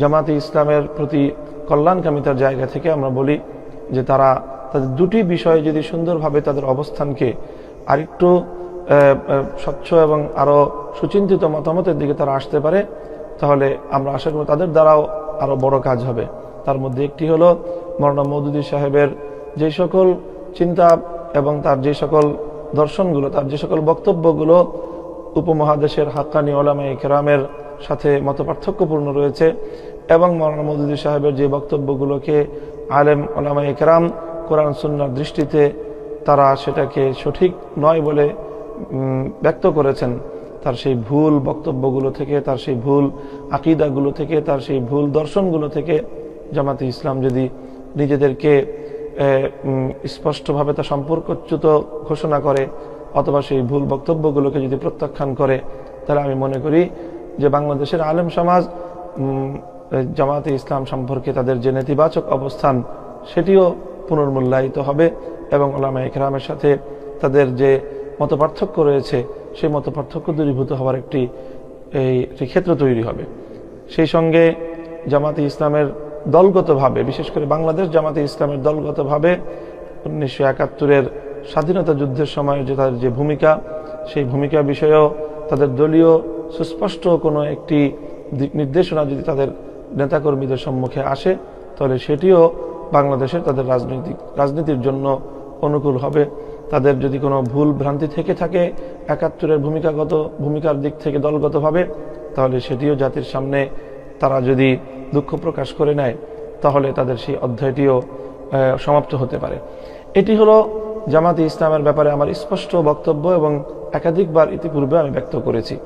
জামাতে ইসলামের প্রতি কল্যাণকামিতার জায়গা থেকে আমরা বলি যে তারা তাদের দুটি বিষয়ে যদি সুন্দরভাবে তাদের অবস্থানকে আরেকটু স্বচ্ছ এবং আরও সুচিন্তিত মতামতের দিকে তারা আসতে পারে, তাহলে আমরা আশা করি তাদের দ্বারাও আরও বড় কাজ হবে। তার মধ্যে একটি হলো মরনা মৌদুদি সাহেবের যে সকল চিন্তা এবং তার যে সকল দর্শনগুলো, তার যে সকল বক্তব্যগুলো উপমহাদেশের হাক্কানি ওলামা কেরামের সাথে মতপার্থক্যপূর্ণ রয়েছে এবং মৌলানা মৌদুদি সাহেবের যে বক্তব্যগুলোকে আলেম ওলামা কেরাম কোরআন সুন্নার দৃষ্টিতে তারা সেটাকে সঠিক নয় বলে ব্যক্ত করেছেন, তার সেই ভুল বক্তব্যগুলো থেকে, তার সেই ভুল আকিদাগুলো থেকে, তার সেই ভুল দর্শনগুলো থেকে জামাতে ইসলাম যদি নিজেদেরকে স্পষ্টভাবে তা সম্পর্কচ্যুত ঘোষণা করে, অথবা সেই ভুল বক্তব্যগুলোকে যদি প্রত্যাখ্যান করে, তাহলে আমি মনে করি যে বাংলাদেশের আলেম সমাজ জামাতে ইসলাম সম্পর্কে তাদের যে নেতিবাচক অবস্থান, সেটিও পুনর্মূল্যায়িত হবে এবং ওলামা একরামের সাথে তাদের যে মতপার্থক্য রয়েছে, সেই মতপার্থক্য দূরীভূত হওয়ার একটি, এই ক্ষেত্র তৈরি হবে। সেই সঙ্গে জামাতে ইসলামের দলগতভাবে, বিশেষ করে বাংলাদেশ জামাতে ইসলামের দলগতভাবে, উনিশশো একাত্তরের স্বাধীনতা যুদ্ধের সময় যে তাদের যে ভূমিকা, সেই ভূমিকা বিষয়েও তাদের দলীয় সুস্পষ্ট কোনো একটি দিক নির্দেশনা যদি তাদের নেতাকর্মীদের সম্মুখে আসে, তাহলে সেটিও বাংলাদেশের তাদের রাজনৈতিক, রাজনীতির জন্য অনুকূল হবে। তাদের যদি কোনো ভুল ভ্রান্তি থেকে থাকে, একাত্তরের ভূমিকাগত, ভূমিকার দিক থেকে দলগতভাবে, তাহলে সেটিও জাতির সামনে তারা যদি দুঃখ প্রকাশ করে নেয়, তাহলে তাদের সেই অধ্যায়টিও সমাপ্ত হতে পারে। এটি হলো জামাতে ইসলামের ব্যাপারে আমার স্পষ্ট বক্তব্য এবং একাধিকবার ইতিপূর্বে আমি ব্যক্ত করেছি।